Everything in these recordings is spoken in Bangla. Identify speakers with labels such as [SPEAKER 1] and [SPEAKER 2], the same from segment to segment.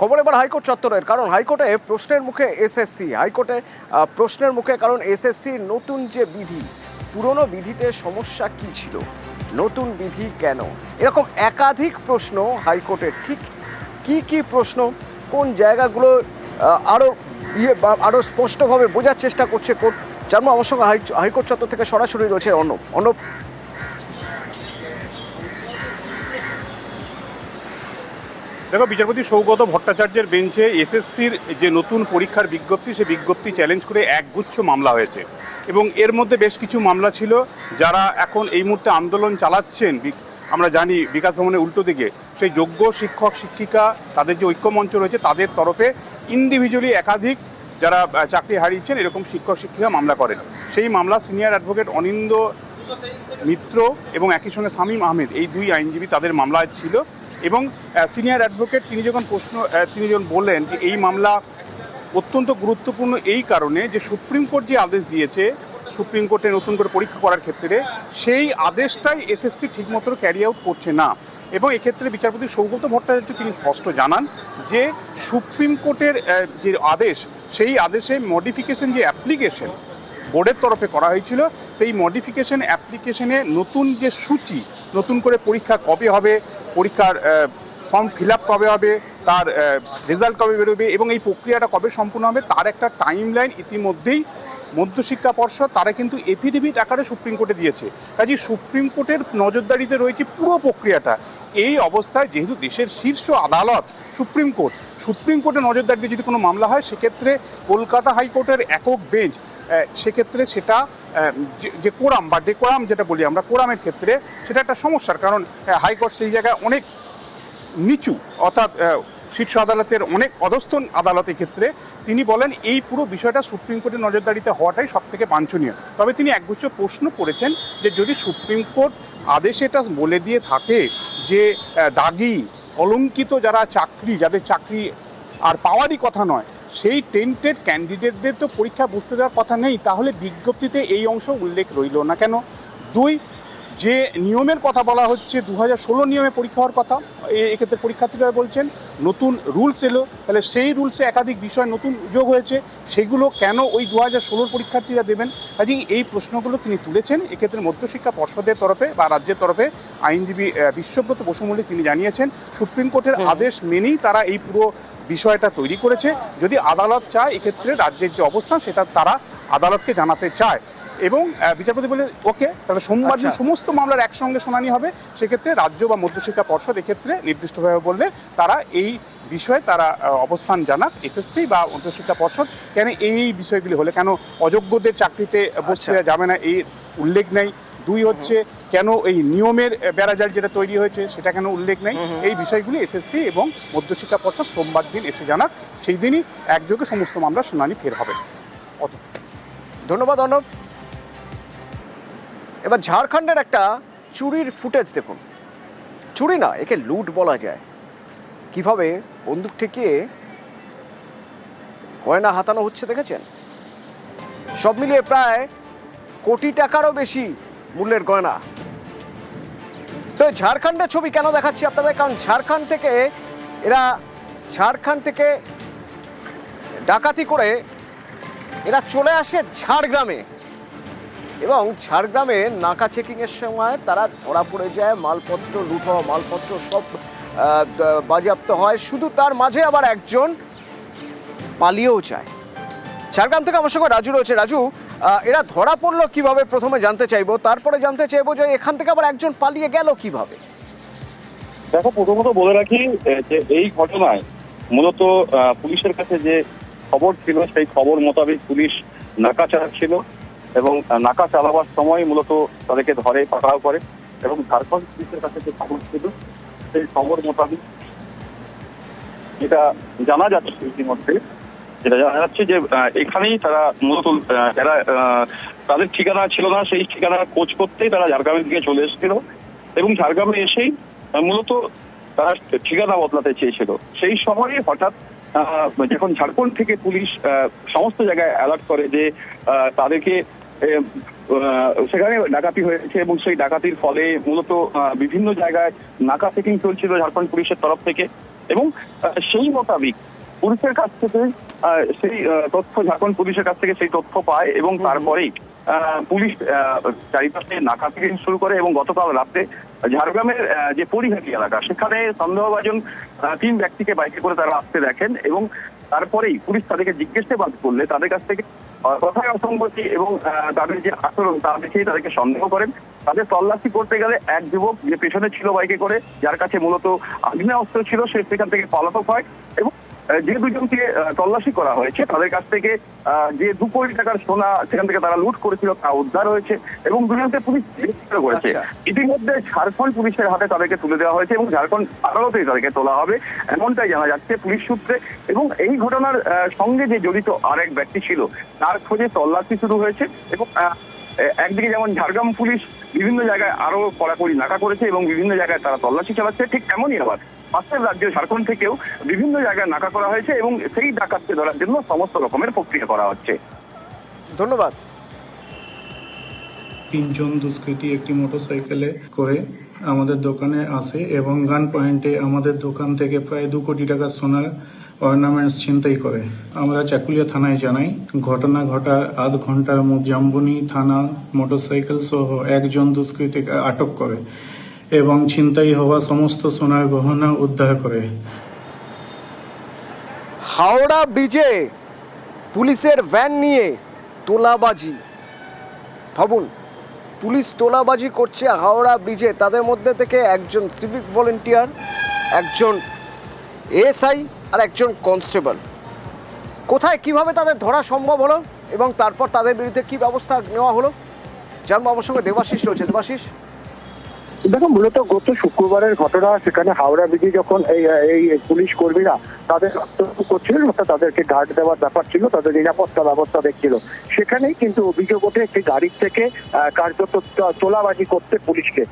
[SPEAKER 1] খবর এবার হাইকোর্ট চত্বরের, কারণ হাইকোর্টে প্রশ্নের মুখে এসএসসি হাইকোর্টে প্রশ্নের মুখে, কারণ এসএসসি নতুন যে বিধি, পুরনো বিধিতে সমস্যা কি ছিল? নতুন বিধি কেন? এরকম একাধিক প্রশ্ন হাইকোর্টের ঠিক কি কি প্রশ্ন, কোন জায়গাগুলো আরও ইয়ে বা, আরও স্পষ্টভাবে বোঝার চেষ্টা করছে কোর্ট? আমার সঙ্গে হাইকোর্ট চত্বর থেকে সরাসরি রয়েছে অর্ণব। অর্ণব
[SPEAKER 2] দেখো, বিচারপতি সৌগত ভট্টাচার্যের বেঞ্চে এসএসসির যে নতুন পরীক্ষার বিজ্ঞপ্তি সে বিজ্ঞপ্তি চ্যালেঞ্জ করে একগুচ্ছ মামলা হয়েছে। এবং এর মধ্যে বেশ কিছু মামলা ছিল, যারা এখন এই মুহূর্তে আন্দোলন চালাচ্ছেন আমরা জানি বিকাশ ভবনের উল্টো দিকে। সেই যোগ্য শিক্ষক, শিক্ষিকা, তাদের যে ঐক্যমঞ্চ রয়েছে, তাদের তরফে ইন্ডিভিজুয়ালি একাধিক যারা চাকরি হারিয়েছেন, এরকম শিক্ষক, শিক্ষিকা মামলা করেন। সেই মামলা সিনিয়র অ্যাডভোকেট অনিন্দ মিত্র এবং একই সঙ্গে শামীম আহমেদ, এই দুই আইনজীবী তাদের মামলা ছিল। এবং সিনিয়র অ্যাডভোকেট তিনি যখন প্রশ্ন তিনি যখন বললেন যে এই মামলা অত্যন্ত গুরুত্বপূর্ণ এই কারণে যে সুপ্রিম কোর্ট যে আদেশ দিয়েছে, সুপ্রিম কোর্টে নতুন করে পরীক্ষা করার ক্ষেত্রে, সেই আদেশটাই এসএসসি ঠিকমতো ক্যারি আউট করছে না। এবং এক্ষেত্রে বিচারপতি সৌগত ভট্টাচার্য তিনি স্পষ্ট জানান যে সুপ্রিম কোর্টের যে আদেশ, সেই আদেশে মডিফিকেশন যে অ্যাপ্লিকেশন বোর্ডের তরফে করা হয়েছিল। সেই মডিফিকেশন অ্যাপ্লিকেশনে নতুন যে সূচি, নতুন করে পরীক্ষা কবে হবে, পরীক্ষার ফর্ম ফিল আপ কবে হবে, তার রেজাল্ট কবে বেরোবে এবং এই প্রক্রিয়াটা কবে সম্পূর্ণ হবে, তার একটা টাইম লাইন ইতিমধ্যেই মধ্যশিক্ষা পর্ষদ, তারা কিন্তু এফিডেভিট আকারে সুপ্রিম কোর্টে দিয়েছে। কাজে সুপ্রিম কোর্টের নজরদারিতে রয়েছে পুরো প্রক্রিয়াটা। এই অবস্থায় যেহেতু দেশের শীর্ষ আদালত, সুপ্রিম কোর্ট, সুপ্রিম কোর্টের নজরদারিতে যদি কোনো মামলা হয়, সেক্ষেত্রে কলকাতা হাইকোর্টের একক বেঞ্চ সেক্ষেত্রে সেটা যে- কোরাম বা ডেকোরাম যেটা বলি আমরা, কোরামের ক্ষেত্রে সেটা একটা সমস্যার কারণ হাইকোর্ট সেই জায়গায় অনেক নিচু, অর্থাৎ শীর্ষ আদালতের অনেক অধস্তন আদালতের ক্ষেত্রে তিনি বলেন এই পুরো বিষয়টা সুপ্রিম কোর্টের নজরদারিতে হওয়াটাই সব থেকে বাঞ্ছনীয়। তবে তিনি একগুচ্ছ প্রশ্ন করেছেন যে যদি সুপ্রিম কোর্ট আদেশে এটা বলে দিয়ে থাকে যে দাগি, অলঙ্কিত যারা চাকরি, যাদের চাকরি আর পাওয়ারই কথা নয় সেই টেন্টেড ক্যান্ডিডেটদের তো পরীক্ষা বুঝতে দেওয়ার কথা নেই, তাহলে বিজ্ঞপ্তিতে এই অংশ উল্লেখ রইল না। কেন? দুই যে নিয়মের কথা বলা হচ্ছে দু হাজার ষোলো নিয়মে পরীক্ষা হওয়ার কথা এক্ষেত্রে পরীক্ষার্থীরা বলছেন নতুন রুলস এলো তাহলে সেই রুলসে একাধিক বিষয় নতুন যোগ হয়েছে সেগুলো কেন ওই দু হাজার ষোলোর পরীক্ষার্থীরা দেবেন? কাজেই এই প্রশ্নগুলো তিনি তুলেছেন এক্ষেত্রে মধ্যশিক্ষা পর্ষদের তরফে বা রাজ্যের তরফে আইনজীবী বিশ্বব্রত বসু মল্লিক তিনি জানিয়েছেন সুপ্রিম কোর্টের আদেশ মেনেই তারা এই পুরো বিষয়টা তৈরি করেছে। যদি আদালত চায় এক্ষেত্রে রাজ্যের যে অবস্থান সেটা তারা আদালতকে জানাতে চায়। এবং বিচারপতি বলে ওকে তাহলে সোমবার দিন
[SPEAKER 1] আচ্ছা।
[SPEAKER 2] সমস্ত মামলার একসঙ্গে শুনানি হবে। সেক্ষেত্রে রাজ্য বা মধ্যশিক্ষা পর্ষদ এক্ষেত্রে নির্দিষ্টভাবে বললে তারা এই বিষয়ে তারা অবস্থান জানাক। এসএসসি বা মধ্যশিক্ষা পর্ষদ কেন এই এই বিষয়গুলি হলে? কেন অযোগ্যদের চাকরিতে বসতে
[SPEAKER 1] আচ্ছা।
[SPEAKER 2] যাবে না? এই উল্লেখ নেই। দুই হচ্ছে কেন এই নিয়মের বেড়াজাল যেটা তৈরি হয়েছে সেটা কেন উল্লেখ নেই? এই বিষয়গুলি এসএসসি এবং মধ্যশিক্ষা পর্ষদ সোমবার দিন এসে জানাক। সেই দিনই একযোগে সমস্ত মামলার শুনানি ফের হবে। অত।
[SPEAKER 1] ধন্যবাদ অর্ণব। এবার ঝাড়খণ্ডের একটা চুরির ফুটেজ দেখুন। চুরি না, একে লুট বলা যায়। কীভাবে বন্দুক ঠেকিয়ে গয়না হাতানো হচ্ছে দেখেছেন? সব মিলিয়ে প্রায় কোটি টাকারও বেশি মূল্যের গয়না। তো ঝাড়খণ্ডের ছবি কেন দেখাচ্ছি আপনাদের? কারণ ঝাড়খণ্ড থেকে এরা, ঝাড়খণ্ড থেকে ডাকাতি করে এরা চলে আসে ঝাড়গ্রামে। এবং ঝাড়গ্রামে নাকা চেকিংয়ের সময় তারা ধরা পড়ে যায়, মালপত্র লুট হওয়া মালপত্র সব বাজেয়াপ্ত হয়। শুধু তার মাঝে আবার একজন পালিয়েও যায়। ঝাড়গ্রাম থেকে আমার সঙ্গে রাজু রয়েছে। রাজু এরা ধরা পড়ল কীভাবে? প্রথমে জানতে চাইব। তারপরে জানতে চাইব যে এখান থেকে আবার একজন পালিয়ে গেল কীভাবে?
[SPEAKER 3] দেখো, প্রথমত বলে রাখি যে এই ঘটনায় মূলত পুলিশের কাছে যে খবর ছিল, সেই খবর মোতাবেক পুলিশ নাকা চালাচ্ছিল। এবং নাকা চালাবার সময় মূলত তাদেরকে ধরে পাকড়াও করে এবং ঝাড়খণ্ড পুলিশের কাছে যে খবর ছিল, সেই খবর মোতাবেক যেটা জানা যাচ্ছে ইতিমধ্যে। যেটা জানা যাচ্ছে যে এখানেই তারা মূলত যারা তাদের ঠিকানা ছিল না, সেই ঠিকানা কোচ করতেই তারা ঝাড়গ্রামের দিকে চলে এসেছিল এবং ঝাড়গ্রামে এসেই মূলত তারা ঠিকানা বদলাতে চেয়েছিল। সেই সময়ে হঠাৎ যখন ঝাড়খণ্ড থেকে পুলিশ সমস্ত জায়গায় অ্যালার্ট করে যে তাদেরকে সেখানে ডাকাতি হয়েছে এবং সেই ডাকাতির ফলে মূলত বিভিন্ন জায়গায় নাকা চেকিং চলছিল ঝাড়খণ্ড পুলিশের তরফ থেকে এবং সেই মোতাবিক পুলিশের কাছ থেকে সেই তথ্য ঝাড়খণ্ড পুলিশের কাছ থেকে সেই তথ্য পায় এবং তারপরেই পুলিশ আহ, চারিপাশে নাকা থেকে শুরু করে এবং গতকাল রাতে ঝাড়গ্রামের যে পরিহাটি এলাকা সেখানে সন্দেহভাজন তিন ব্যক্তিকে বাইকে করে তারা আসতে দেখেন এবং তারপরেই পুলিশ তাদেরকে জিজ্ঞাসাবাদ করলে তাদের কাছ থেকে কথায় অসঙ্গতি এবং তাদের যে আচরণ তা দেখেই তাদেরকে সন্দেহ করেন। তাদের তল্লাশি করতে গেলে এক যুবক যে পেছনে ছিল বাইকে করে, যার কাছে মূলত আগ্নেয় আগ্নেয়াস্ত্র ছিল, সে সেখান থেকে পলাতক হয় এবং যে দুজনকে তল্লাশি করা হয়েছে তাদের কাছ থেকে আহ, যে দু কোটি টাকার সোনা সেখান থেকে তারা লুট করেছিল তা উদ্ধার হয়েছে এবং দুজনকে পুলিশ গ্রেফতার করেছে
[SPEAKER 1] আচ্ছা।
[SPEAKER 3] ইতিমধ্যে ঝাড়খণ্ড পুলিশের হাতে তাদেরকে তুলে দেওয়া হয়েছে এবং ঝাড়খণ্ড আদালতেই তাদেরকে তোলা হবে এমনটাই জানা যাচ্ছে পুলিশ সূত্রে এবং এই ঘটনার সঙ্গে যে জড়িত আরেক ব্যক্তি ছিল তার খোঁজে তল্লাশি শুরু হয়েছে এবং একদিকে যেমন ঝাড়গ্রাম পুলিশ বিভিন্ন জায়গায় আরও কড়াকড়ি নাকা করেছে এবং বিভিন্ন জায়গায় তারা তল্লাশি চালাচ্ছে ঠিক তেমনই আবার পাশের রাজ্য ঝাড়খণ্ড থেকেও বিভিন্ন জায়গায় নাকা করা হয়েছে এবং সেই ডাকাতকে ধরার জন্য সমস্ত রকমের প্রক্রিয়া করা হচ্ছে।
[SPEAKER 1] ধন্যবাদ।
[SPEAKER 4] তিনজন দুষ্কৃতী একটি মোটরসাইকেলে করে আমাদের দোকানে আসে এবং গান পয়েন্টে আমাদের দোকান থেকে প্রায় দু কোটি টাকা সোনার অর্নামেন্টস ছিনতাই করে। আমরা চাকুলিয়া থানায় জানাই ঘটনা ঘটা আধ ঘণ্টার মধ্যে জাম্বনি থানা মোটরসাইকেল সহ একজন দুষ্কৃতীকে আটক করে। এবং ছিনতাই হওয়া সমস্ত সোনার গহনা উদ্ধার করে।
[SPEAKER 1] হাওড়া ব্রিজে পুলিশের ভ্যান নিয়ে তোলাবাজি। ভাবুন, পুলিশ তোলাবাজি করছে হাওড়া ব্রিজে। তাদের মধ্যে থেকে একজন সিভিক ভলেন্টিয়ার, একজন এএসআই আর একজন কনস্টেবল। কোথায় কীভাবে তাদের ধরা সম্ভব হলো এবং তারপর তাদের বিরুদ্ধে কি ব্যবস্থা নেওয়া হলো? জানব আমার সঙ্গে দেবাশিস রয়েছে। দেবাশিস?
[SPEAKER 5] দেখো, মূলত গত শুক্রবারের ঘটনা, সেখানে হাওড়া ব্রিজে যখন এই এই পুলিশ কর্মীরা তাদের আত্মহত্যা করছিলেন অর্থাৎ তাদেরকে গার্ড দেওয়ার ব্যাপার ছিল, তাদের নিরাপত্তা ব্যবস্থা দেখছিল, সেখানেই কিন্তু অভিযোগ ওঠে একটি গাড়ির থেকে কার্যত তোলাবাজি করতে পুলিশকে।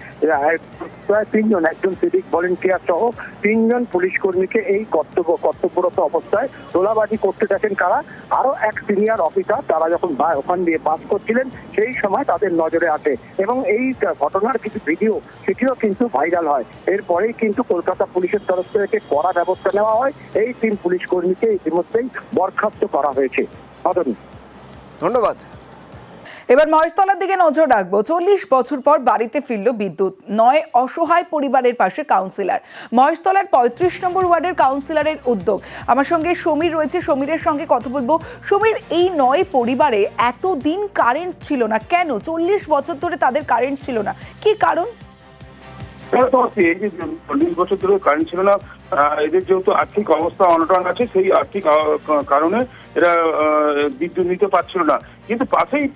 [SPEAKER 5] প্রায় তিনজন, একজন সিভিক ভলেন্টিয়ার সহ তিনজন পুলিশ কর্মীকে এই কর্তব্য, কর্তব্যরত অবস্থায় তোলাবাজি করতে দেখেন কারা। আরও এক সিনিয়র অফিসার তারা যখন ওখান দিয়ে পাস করছিলেন, সেই সময় তাদের নজরে আসে। এবং এই ঘটনার কিছু ভিডিও সেটিও কিন্তু ভাইরাল হয়। এরপরেই কিন্তু কলকাতা পুলিশের তরফ থেকে কড়া ব্যবস্থা নেওয়া হয়। এই তিন পুলিশ কর্মীকে ইতিমধ্যেই বরখাস্ত করা হয়েছে।
[SPEAKER 1] ধন্যবাদ।
[SPEAKER 6] এবার মহেশতলার দিকে নজর রাখব। চল্লিশ বছর পর বাড়িতে ফিরল বিদ্যুৎ। নয় অসহায় পরিবারের পাশে কাউন্সিলর। মহেশতলার পঁয়ত্রিশ নম্বর ওয়ার্ডের কাউন্সিলরের উদ্যোগ। আমার সঙ্গে সমীর রয়েছে। সমীরের সঙ্গে কথা বলব। সমীর এই নয় পরিবারে এতদিন কারেন্ট ছিল না। কেন? চল্লিশ বছর ধরে তাদের কারেন্ট ছিল না। কি কারণ?
[SPEAKER 7] আছে, এই যে চল্লিশ বছর ধরে কারেন্ট ছিল না এদের যেহেতু আর্থিক অবস্থা অনটন আছে সেই আর্থিক কারণে এরা বিদ্যুৎ নিতে পারছিল না। কিন্তু পাশেই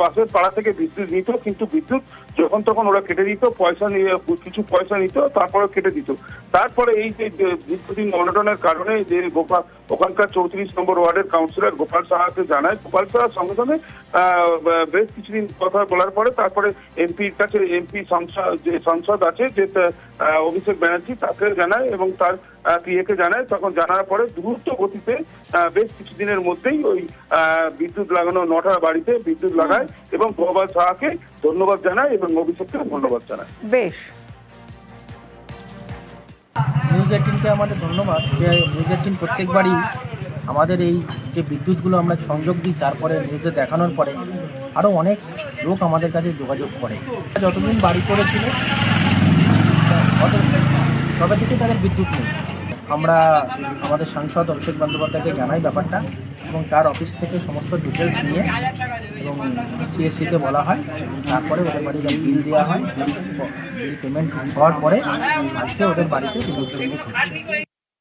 [SPEAKER 7] পাশের পাড়া থেকে বিদ্যুৎ নিত কিন্তু বিদ্যুৎ যখন তখন ওরা কেটে দিত, পয়সা নিয়ে, কিছু পয়সা নিত, তারপরে কেটে দিত। তারপরে এই যে দীর্ঘদিন অনটনের কারণে যে গোপাল ওখানকার চৌত্রিশ নম্বর ওয়ার্ডের কাউন্সিলর গোপাল সাহাকে জানায়, গোপাল সাহা সঙ্গে সঙ্গে বেশ কিছুদিন কথা বলার পরে তারপরে এমপির কাছে, এমপি সংসদ, যে সংসদ আছে, যে অভিষেক ব্যানার্জি তাকে জানায় এবং তার পিএকে জানায়। তখন জানার পরে দ্রুত গতিতে বেশ কিছুদিনের মধ্যেই ওই বিদ্যুৎ লাগানো নটা বাড়িতে বিদ্যুৎ লাগায় এবং গোপাল সাহাকে ধন্যবাদ জানায় এবং অভিষেককে ধন্যবাদ জানায়
[SPEAKER 6] বেশ।
[SPEAKER 8] নিউজ এইটিনকে আমাদের ধন্যবাদ যে নিউজ এইটিন প্রত্যেকবারই আমাদের এই যে বিদ্যুৎগুলো আমরা সংযোগ দিই তারপরে নিউজে দেখানোর পরে আরও অনেক লোক আমাদের কাছে যোগাযোগ করে। যতদিন বাড়ি করেছিল তবে থেকে তাদের বিদ্যুৎ নেই। আমরা আমাদের সাংসদ অভিষেক বন্দ্যোপাধ্যায়কে জানাই ব্যাপারটা। এবং তার অফিস থেকে সমস্ত ডিটেলস নিয়ে এবং সিএসসিকে বলা হয়। তারপরে ওদের বাড়িতে বিল দেওয়া হয়। বিল পেমেন্ট হওয়ার পরে আজকে ওদের বাড়িতে